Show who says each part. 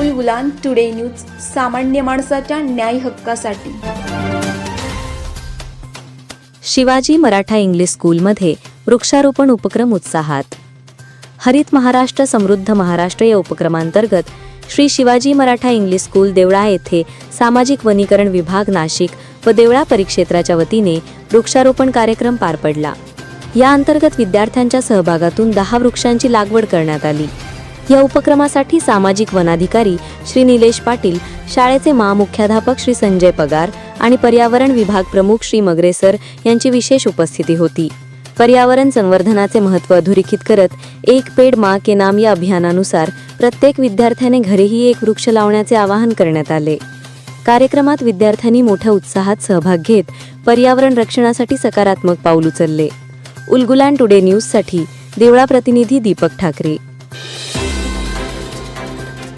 Speaker 1: Ulgulan today news सामान्य माणसाच्या न्याय हक्कासाठी.
Speaker 2: शिवाजी मराठा इंग्लिश स्कूलमध्ये वृक्षारोपण उपक्रम उत्साहात. हरित महाराष्ट्र समृद्ध महाराष्ट्र या उपक्रमांतर्गत श्री शिवाजी मराठा इंग्लिश स्कूल देवळा येथे सामाजिक वनीकरण विभाग नाशिक व देवळा परिक्षेत्राच्या वतीने वृक्षारोपण कार्यक्रम पार पडला. या अंतर्गत विद्यार्थ्यांच्या सहभागातून दहा वृक्षांची लागवड करण्यात आली. या उपक्रमासाठी सामाजिक वनाधिकारी श्री निलेश पाटील शाळेचे महामुख्याध्यापक श्री संजय पगार आणि पर्यावरण विभाग प्रमुख श्री मगरेसर यांची विशेष उपस्थिती होती. पर्यावरण संवर्धनाचे महत्त्व अधोरेखित करत एक पेड मा के नाम या अभियानानुसार प्रत्येक विद्यार्थ्याने घरीही एक वृक्ष लावण्याचे आवाहन करण्यात आले. कार्यक्रमात विद्यार्थ्यांनी मोठ्या उत्साहात सहभाग घेत पर्यावरण रक्षणासाठी सकारात्मक पाऊल उचलले. उलगुलान टुडे न्यूजसाठी देवळा प्रतिनिधी दीपक ठाकरे.